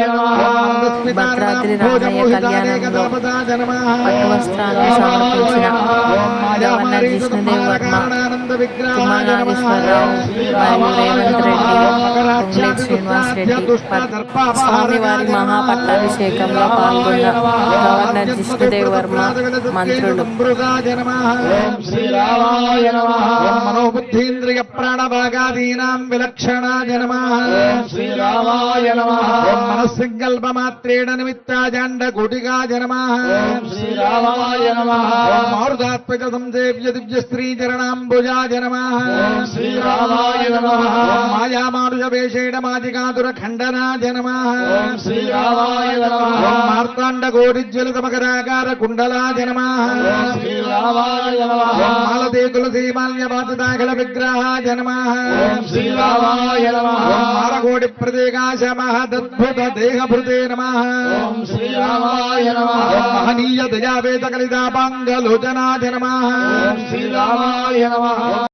భద్రాద్రి రామయ్య కళ్యాణంలో పట్టు వస్త్రాలను సమర్పించిన గవర్నర్ విష్ణుదేవ్ వర్మ తుమ్మా నాగేశ్వరరావు మరియు రేవంత్ రెడ్డి శ్రీనివాస్ రెడ్డి స్వామివారి మహాపట్టాభిషేకంలో పాల్గొన్న గవర్నర్ జిష్ణుదేవ్ వర్మ మంత్రులు శ్రీరామాయ నమః మనోబుద్ధీంద్రియ ప్రాణభాగాదీనాం విలక్షణాయ నమః శ్రీరామాయ నమః. మనస్సంకల్పమాత్రేణ నిమిత్తాజాండ కోటికాయ నమః శ్రీరామాయ నమః. మారుదాత్మక సంసేవ్య దివ్య స్త్రీ చరణాంబుజాయ నమః శ్రీరామాయ నమః. మాయామానుష వేషేణ మాదికాతుర ఖండనాయ నమః శ్రీరామాయ నమః. మార్తాండ మకరాకార కుండలాయ నమః శ్రీరామాయ నమః. పాతదాగల విగ్రహాయ నమః శ్రీరామాయ నమః మారకోటి ప్రదేకాశ మహదద్భుత దేహభృతే నమః శ్రీరామాయ నమః మహనీయ దయావేద కలితాపాంగలోచనాయ నమః శ్రీరామాయ నమః